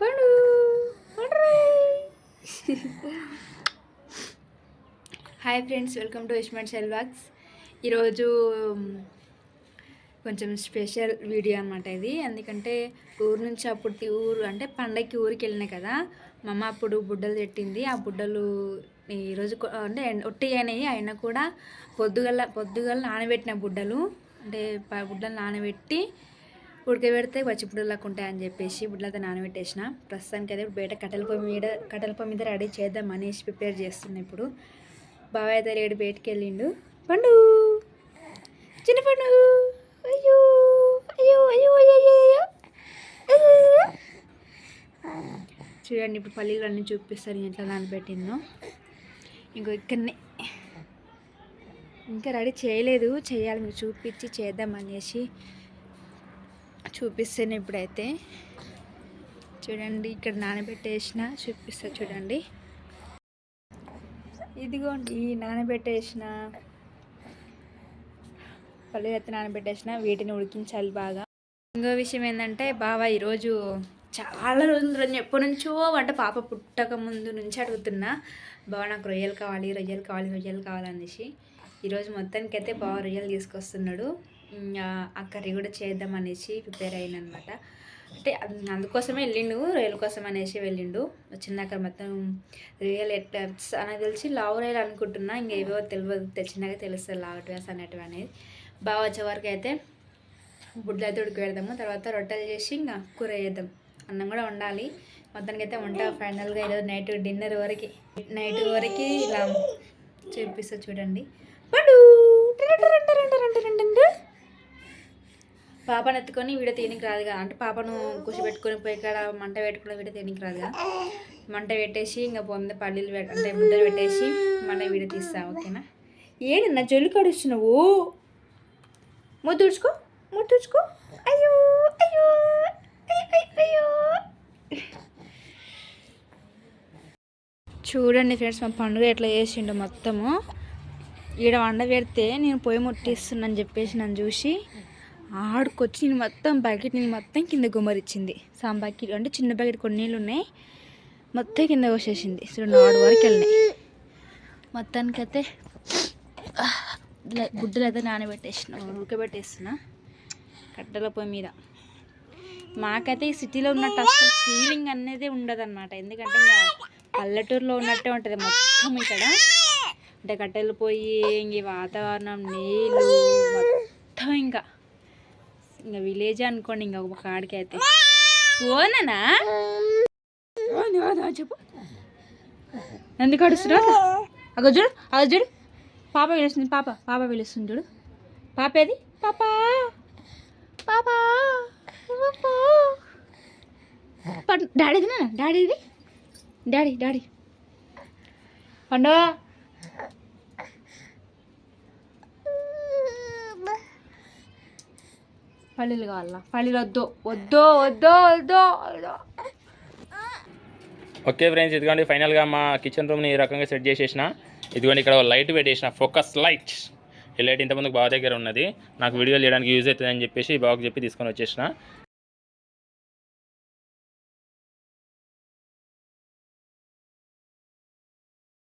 పండు hi friends welcome to ఇష్మెంట్ cell box ఈరోజు కొంచెం స్పెషల్ వీడియో అనమాట ఇది. ఎందుకంటే ఊరు నుంచి అప్పుడు ఊరు అంటే పండగకి ఊరికి వెళ్ళినాయి కదా మా అమ్మ అప్పుడు బుడ్డలు పెట్టింది ఆ బుడ్డలు ఈరోజు అంటే ఒట్టి అయినాయి. అయినా కూడా పొద్దుగల పొద్దుగల నానబెట్టిన బుడ్డలు అంటే బుడ్డలు నానబెట్టి ఉడకబెడితే పచ్చి ఉంటాయి ఉంటాయని చెప్పేసి బుడ్లతో నానబెట్టేసిన. ప్రస్తుతానికి అయితే ఇప్పుడు బయట కట్టెల పొయ్యి మీద కట్టెల పొయ్యి మీద రెడీ చేద్దాం అనేసి ప్రిపేర్ చేస్తున్నా ఇప్పుడు. బాబాయ్ అయితే రేడు బయటికి వెళ్ళిండు. పండు! చిన్న పండు! అయ్యో! అయ్యో! అయ్యో! అయ్యో! అయ్యో! అయ్యో. చూడండి ఇప్పుడు పల్లీలు అన్నీ చూపిస్తారు ఎట్లా నానబెట్టిందో. ఇంకో ఇక్కడనే. ఇంకా రెడీ చేయలేదు. చేయాలి మీకు చూపించి చేద్దాం అనేసి చూపిస్తాను ఇప్పుడైతే. చూడండి ఇక్కడ నానబెట్టేసిన చూపిస్తా చూడండి. ఇదిగోండి నానబెట్టేసిన పల్లీలు అయితే నానబెట్టేసిన వీటిని ఉడికించాలి బాగా. ఇంకో విషయం ఏంటంటే బావ ఈరోజు చాలా రోజుల ఎప్పటి నుంచో వంట పాప పుట్టక ముందు నుంచి అడుగుతున్నా బావ నాకు రొయ్యలు కావాలి రొయ్యలు కావాలి రొయ్యలు కావాలనేసి. ఈరోజు మొత్తానికి అయితే బావ రొయ్యలు తీసుకొస్తున్నాడు. ఆ కర్రీ కూడా చేద్దాం అనేసి ప్రిపేర్ అయ్యాను అనమాట అంటే అందుకోసమే వెళ్ళిండు రైలు కోసం అనేసి వెళ్ళిండు. వచ్చిందాక మొత్తం రియల్ ఎట్లా నాకు తెలిసి లావు రైలు అనుకుంటున్నా ఇంకా ఏవో తెలియదు తెచ్చినాక తెలుస్తుంది లావటివేస్ అనేటివి అనేది. బాగా వచ్చే వరకు అయితే గుడ్లు అయితే ఉడకబెడదాము తర్వాత రొట్టెలు చేసి ఇంకా కూర చేద్దాం. అన్నం కూడా ఉండాలి మొత్తానికి అయితే వంట ఫైనల్గా ఈరోజు నైట్ డిన్నర్ వరకు నైట్ వరకు ఇలా చూపిస్తా చూడండి. పండు! పాపను ఎత్తుకొని వీడియో తీయనికి రాదుగా. అంటే పాపను కూర్చోబెట్టుకొని పోయి ఇక్కడ మంట పెట్టుకుని వీడియో తీయనికి రాదుగా. మంట పెట్టేసి ఇంకా పొంద పల్లీలు అంటే ముద్దలు పెట్టేసి మళ్ళీ వీడియో తీస్తా ఓకేనా? ఏంటి నా జొల్లు కడుస్తున్నావు ముద్దుడుచుకో ముద్దుడుచుకో అయ్యో అయ్యో అయ్యో, అయ్యో. చూడండి ఫ్రెండ్స్ మా పండుగ ఎట్లా చేసిండు మొత్తము. ఈడ వండ పెడితే నేను పొయ్యి ముట్టిస్తున్నాను చెప్పేసి నన్ను చూసి. ఆడుకొచ్చి నేను మొత్తం బకెట్ నేను మొత్తం కింద గుమ్మరిచ్చింది. సాం బకెట్ అంటే చిన్న బకెట్ కొన్ని నీళ్ళు ఉన్నాయి. మొత్తం కింద వచ్చేసింది సో నాడు వరకు వెళ్ళినాయి. మొత్తానికైతే గుడ్డలు అయితే నానబెట్టేసిన ఉడకబెట్టేస్తున్నా కట్టెల పొయ్యి మీద. మాకైతే ఈ సిటీలో ఉన్నట్టు అసలు ఫీలింగ్ అనేది ఉండదన్నమాట. ఎందుకంటే ఇంకా పల్లెటూరులో ఉన్నట్టే ఉంటుంది మొత్తం ఇక్కడ. అంటే కట్టెలు పొయ్యి ఇంక వాతావరణం నీళ్ళు మొత్తం ఇంకా. ఇంకా విలేజ్ అనుకోండి ఇంకా ఒక కాడికి అయితే ఓననా? ఓనా, ఓనా, చెప్పు. ఎందుకు అడుస్తున్నావు అగో చూడు అగో చూడు. పాప పిలుస్తుంది పాప పాప పిలుస్తుంది చూడు. పాప ఏది? పాప. పాప. పాప. డాడీది నా డాడీది డాడీ డాడీ పండు పల్లీలు కావాలా? పల్లీలు వద్దు. వద్దో వద్దో వద్దో వద్దో. ఓకే ఫ్రెండ్స్ ఇదిగోండి ఫైనల్గా మా కిచెన్ రూమ్ని ఈ రకంగా సెట్ చేసేసిన. ఇదిగోండి ఇక్కడ లైట్ పెట్టేసిన ఫోకస్ లైట్. ఈ లైట్ ఇంతకుముందు బాగా దగ్గర ఉన్నది. నాకు వీడియో చేయడానికి యూజ్ అవుతుందని చెప్పేసి బాగా చెప్పి తీసుకొని వచ్చేసిన.